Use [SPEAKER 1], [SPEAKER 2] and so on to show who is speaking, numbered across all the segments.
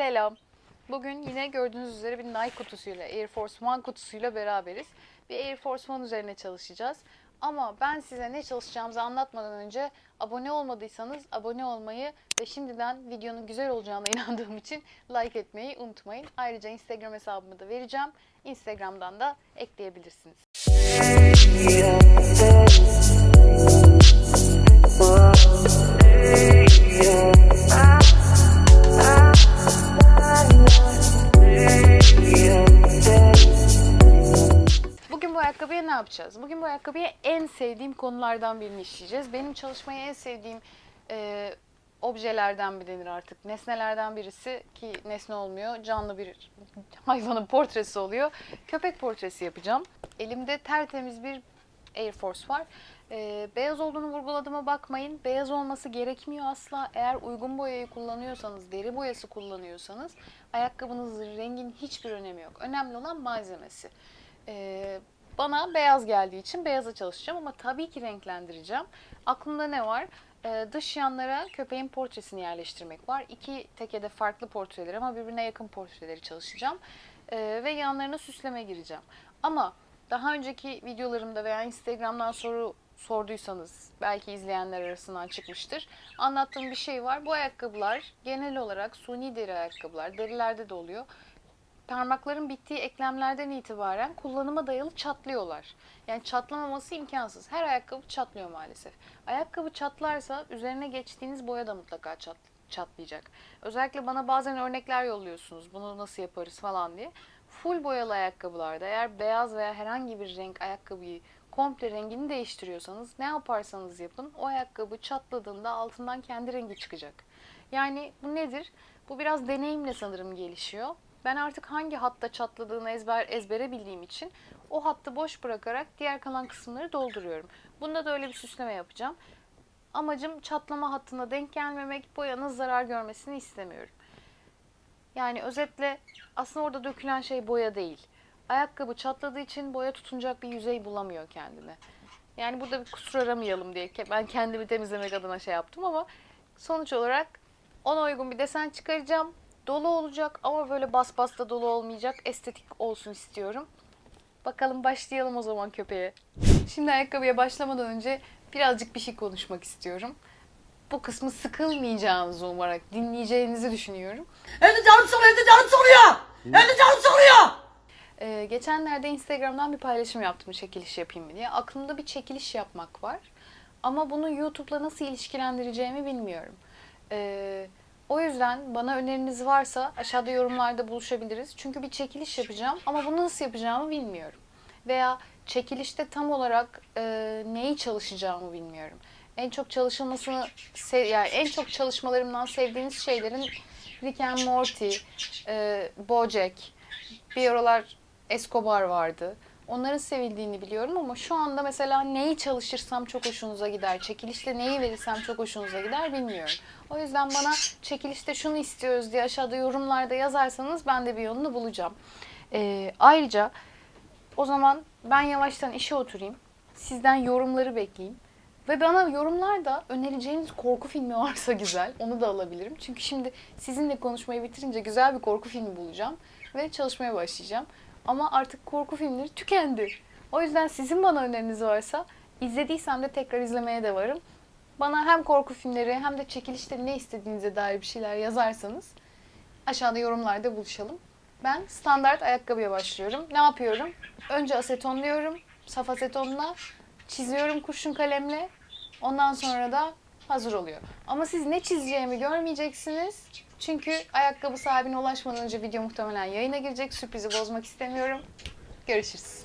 [SPEAKER 1] Selam. Bugün yine gördüğünüz üzere bir Nike kutusuyla, Air Force One kutusuyla beraberiz. Bir Air Force One üzerine çalışacağız. Ama ben size ne çalışacağımızı anlatmadan önce abone olmadıysanız abone olmayı ve şimdiden videonun güzel olacağına inandığım için like etmeyi unutmayın. Ayrıca Instagram hesabımı da vereceğim. Instagram'dan da ekleyebilirsiniz. Yapacağız? Bugün bu ayakkabıya en sevdiğim konulardan birini işleyeceğiz. Benim çalışmayı en sevdiğim e, objelerden mi denir artık? Nesnelerden birisi ki nesne olmuyor. Canlı bir hayvanın portresi oluyor. Köpek portresi yapacağım. Elimde tertemiz bir Air Force var. E, beyaz olduğunu vurguladığıma bakmayın. Beyaz olması gerekmiyor asla. Eğer uygun boyayı kullanıyorsanız, deri boyası kullanıyorsanız ayakkabınızın rengin hiçbir önemi yok. Önemli olan malzemesi. Ee, bana beyaz geldiği için beyaza çalışacağım ama tabii ki renklendireceğim. Aklımda ne var? Ee, dış yanlara köpeğin portresini yerleştirmek var. İki tekede farklı portreler ama birbirine yakın portreleri çalışacağım. Ee, ve yanlarına süsleme gireceğim. Ama daha önceki videolarımda veya Instagram'dan soru sorduysanız belki izleyenler arasından çıkmıştır. Anlattığım bir şey var. Bu ayakkabılar genel olarak suni deri ayakkabılar. Derilerde de oluyor parmakların bittiği eklemlerden itibaren kullanıma dayalı çatlıyorlar. Yani çatlamaması imkansız. Her ayakkabı çatlıyor maalesef. Ayakkabı çatlarsa üzerine geçtiğiniz boya da mutlaka çat, çatlayacak. Özellikle bana bazen örnekler yolluyorsunuz. Bunu nasıl yaparız falan diye. Full boyalı ayakkabılarda eğer beyaz veya herhangi bir renk ayakkabıyı komple rengini değiştiriyorsanız ne yaparsanız yapın o ayakkabı çatladığında altından kendi rengi çıkacak. Yani bu nedir? Bu biraz deneyimle sanırım gelişiyor. Ben artık hangi hatta çatladığını ezber ezbere bildiğim için o hattı boş bırakarak diğer kalan kısımları dolduruyorum. Bunda da öyle bir süsleme yapacağım. Amacım çatlama hattına denk gelmemek, boyanın zarar görmesini istemiyorum. Yani özetle aslında orada dökülen şey boya değil. Ayakkabı çatladığı için boya tutunacak bir yüzey bulamıyor kendine. Yani burada bir kusur aramayalım diye ben kendimi temizlemek adına şey yaptım ama sonuç olarak ona uygun bir desen çıkaracağım. Dolu olacak ama böyle bas bas da dolu olmayacak. Estetik olsun istiyorum. Bakalım başlayalım o zaman köpeğe. Şimdi ayakkabıya başlamadan önce birazcık bir şey konuşmak istiyorum. Bu kısmı sıkılmayacağınızı umarak dinleyeceğinizi düşünüyorum.
[SPEAKER 2] Evde canım sıkılıyor, evde canım sıkılıyor. Evde canım sıkılıyor.
[SPEAKER 1] Ee, geçenlerde Instagram'dan bir paylaşım yaptım çekiliş yapayım diye. Aklımda bir çekiliş yapmak var. Ama bunu YouTube'la nasıl ilişkilendireceğimi bilmiyorum. Ee, o yüzden bana öneriniz varsa aşağıda yorumlarda buluşabiliriz. Çünkü bir çekiliş yapacağım ama bunu nasıl yapacağımı bilmiyorum. Veya çekilişte tam olarak e, neyi çalışacağımı bilmiyorum. En çok çalışılmasını, yani en çok çalışmalarımdan sevdiğiniz şeylerin Rick and Morty, e, Bojack, bir aralar Escobar vardı. Onların sevildiğini biliyorum ama şu anda mesela neyi çalışırsam çok hoşunuza gider, çekilişte neyi verirsem çok hoşunuza gider bilmiyorum. O yüzden bana çekilişte şunu istiyoruz diye aşağıda yorumlarda yazarsanız ben de bir yolunu bulacağım. Ee, ayrıca o zaman ben yavaştan işe oturayım. Sizden yorumları bekleyeyim. Ve bana yorumlarda önereceğiniz korku filmi varsa güzel, onu da alabilirim. Çünkü şimdi sizinle konuşmayı bitirince güzel bir korku filmi bulacağım ve çalışmaya başlayacağım. Ama artık korku filmleri tükendi. O yüzden sizin bana öneriniz varsa izlediysem de tekrar izlemeye de varım. Bana hem korku filmleri hem de çekilişte ne istediğinize dair bir şeyler yazarsanız aşağıda yorumlarda buluşalım. Ben standart ayakkabıya başlıyorum. Ne yapıyorum? Önce asetonluyorum. Saf asetonla çiziyorum kurşun kalemle. Ondan sonra da hazır oluyor. Ama siz ne çizeceğimi görmeyeceksiniz. Çünkü ayakkabı sahibine ulaşmadan önce video muhtemelen yayına girecek. Sürprizi bozmak istemiyorum. Görüşürüz.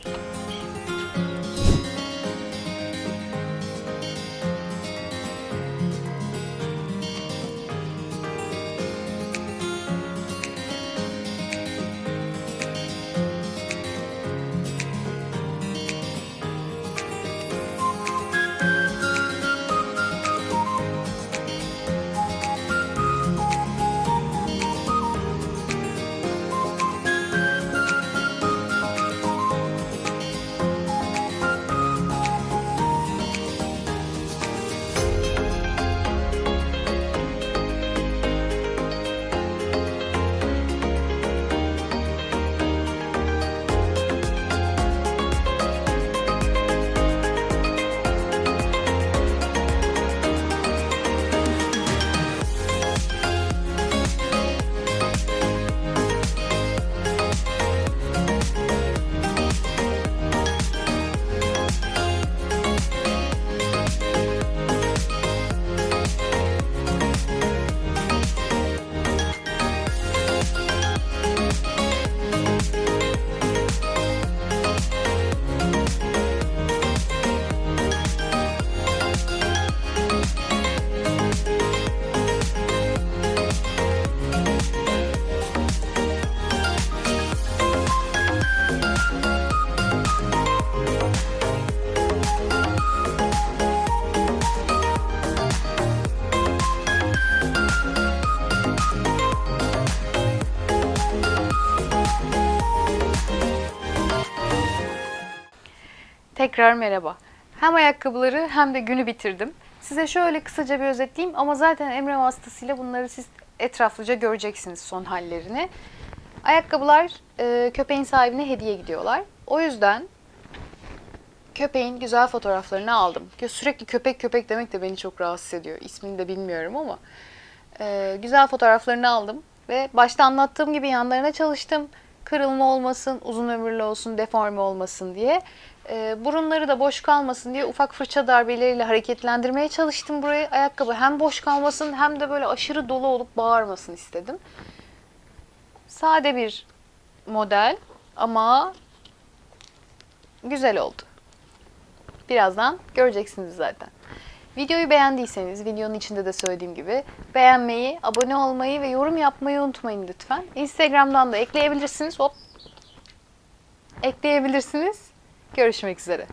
[SPEAKER 1] Tekrar merhaba. Hem ayakkabıları hem de günü bitirdim. Size şöyle kısaca bir özetleyeyim ama zaten Emre vasıtasıyla bunları siz etraflıca göreceksiniz son hallerini. Ayakkabılar e, köpeğin sahibine hediye gidiyorlar. O yüzden köpeğin güzel fotoğraflarını aldım. Sürekli köpek köpek demek de beni çok rahatsız ediyor. İsmini de bilmiyorum ama e, güzel fotoğraflarını aldım ve başta anlattığım gibi yanlarına çalıştım. Kırılma olmasın, uzun ömürlü olsun, deforme olmasın diye. E, burunları da boş kalmasın diye ufak fırça darbeleriyle hareketlendirmeye çalıştım burayı. Ayakkabı hem boş kalmasın hem de böyle aşırı dolu olup bağırmasın istedim. Sade bir model ama güzel oldu. Birazdan göreceksiniz zaten. Videoyu beğendiyseniz, videonun içinde de söylediğim gibi beğenmeyi, abone olmayı ve yorum yapmayı unutmayın lütfen. Instagram'dan da ekleyebilirsiniz. Hop. Ekleyebilirsiniz. Görüşmek üzere.